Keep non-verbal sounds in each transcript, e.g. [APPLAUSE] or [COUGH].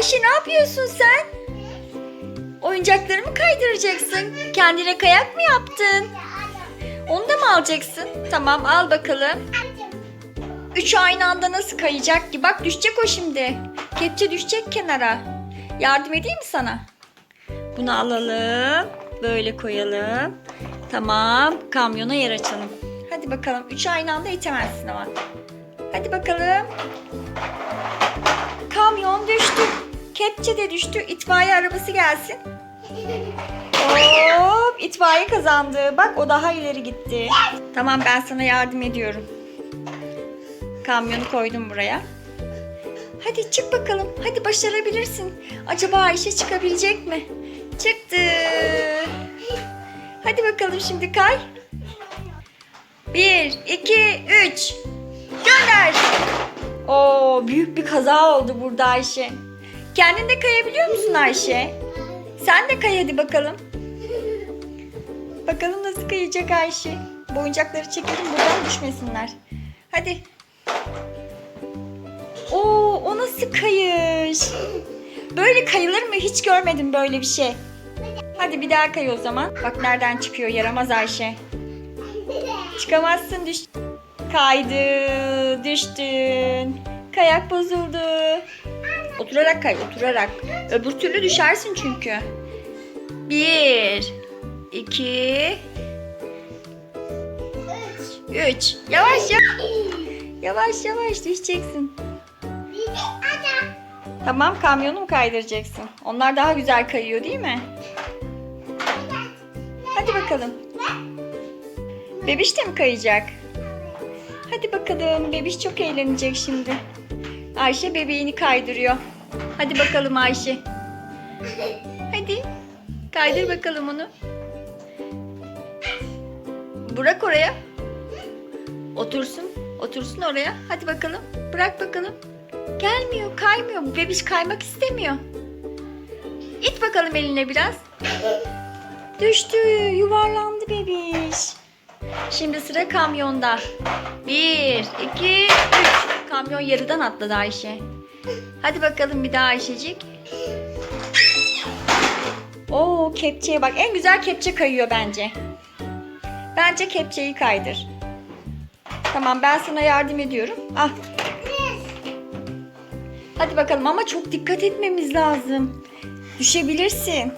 Ayşe ne yapıyorsun sen? Oyuncaklarımı kaydıracaksın. Kendine kayak mı yaptın? Onu da mı alacaksın? Tamam al bakalım. Üç aynı anda nasıl kayacak ki? Bak düşecek o şimdi. Kepçe düşecek kenara. Yardım edeyim mi sana? Bunu alalım. Böyle koyalım. Tamam. Kamyona yer açalım. Hadi bakalım. Üç aynı anda itemezsin ama. Hadi bakalım. Kepçe de düştü. İtfaiye arabası gelsin. Hop itfaiye kazandı. Bak o daha ileri gitti. Tamam ben sana yardım ediyorum. Kamyonu koydum buraya. Hadi çık bakalım. Hadi başarabilirsin. Acaba Ayşe çıkabilecek mi? Çıktı. Hadi bakalım şimdi kay. Bir, iki, üç. Gönder. Oo, büyük bir kaza oldu burada Ayşe. Kendin de kayabiliyor musun Ayşe? Sen de kay hadi bakalım. Bakalım nasıl kayacak Ayşe. Bu oyuncakları çekelim buradan düşmesinler. Hadi. Oo, o nasıl kayış? Böyle kayılır mı? Hiç görmedim böyle bir şey. Hadi bir daha kay o zaman. Bak nereden çıkıyor yaramaz Ayşe. Çıkamazsın düş. Kaydı, düştün. Kayak bozuldu. Oturarak kay, oturarak. Öbür türlü düşersin çünkü. Bir, iki, üç. Yavaş yavaş. Yavaş yavaş düşeceksin. Tamam kamyonu mu kaydıracaksın? Onlar daha güzel kayıyor değil mi? Hadi bakalım. Bebiş de mi kayacak? Hadi bakalım. Bebiş çok eğlenecek şimdi. Ayşe bebeğini kaydırıyor. Hadi bakalım Ayşe. Hadi. Kaydır bakalım onu. Bırak oraya. Otursun. Otursun oraya. Hadi bakalım. Bırak bakalım. Gelmiyor, kaymıyor. Bebiş kaymak istemiyor. İt bakalım eline biraz. Düştü, yuvarlandı bebiş. Şimdi sıra kamyonda. Bir, iki, üç. Kamyon yarıdan atladı Ayşe. Hadi bakalım bir daha Ayşecik. Oo kepçeye bak. En güzel kepçe kayıyor bence. Bence kepçeyi kaydır. Tamam ben sana yardım ediyorum. Ah. Hadi bakalım ama çok dikkat etmemiz lazım. Düşebilirsin.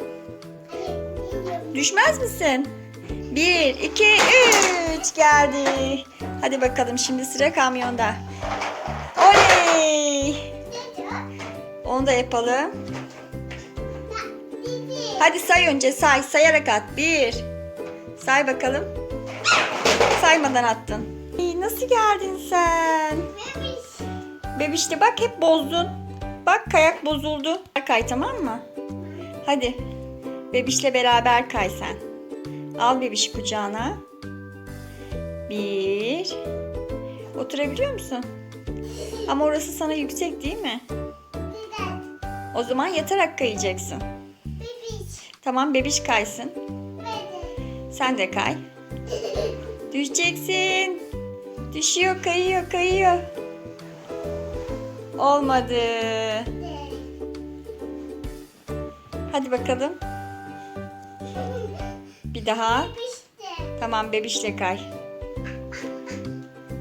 Düşmez misin? Bir, iki, üç geldi. Hadi bakalım şimdi sıra kamyonda. Onu da yapalım. Hadi say önce say. Sayarak at. Bir. Say bakalım. Saymadan attın. İyi, nasıl geldin sen? Bebişte bak hep bozdun. Bak kayak bozuldu. Kay tamam mı? Hadi. Bebişle beraber kay sen. Al bebişi kucağına. Bir. Oturabiliyor musun? Ama orası sana yüksek değil mi? O zaman yatarak kayacaksın. Tamam bebiş kaysın. Sen de kay. Düşeceksin. Düşüyor, kayıyor, kayıyor. Olmadı. Hadi bakalım. [LAUGHS] Bir daha. Tamam bebişle kay.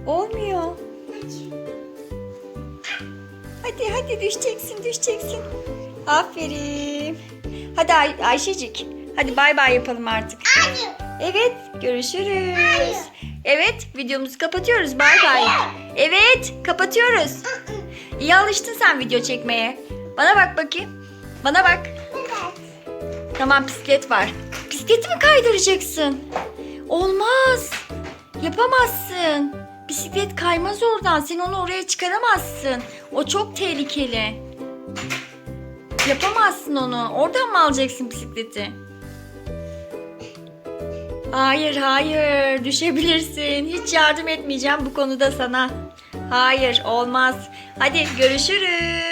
Olmuyor. Hadi hadi düşeceksin düşeceksin. Aferin. Hadi Ay- Ayşecik. Hadi bay bay yapalım artık. Evet görüşürüz. Evet videomuzu kapatıyoruz bay bay. Evet kapatıyoruz. İyi alıştın sen video çekmeye. Bana bak bakayım. Bana bak. Tamam bisiklet var. Bisikleti mi kaydıracaksın? Olmaz. Yapamazsın. Bisiklet kaymaz oradan. Sen onu oraya çıkaramazsın. O çok tehlikeli. Yapamazsın onu. Oradan mı alacaksın bisikleti? Hayır, hayır. Düşebilirsin. Hiç yardım etmeyeceğim bu konuda sana. Hayır, olmaz. Hadi görüşürüz.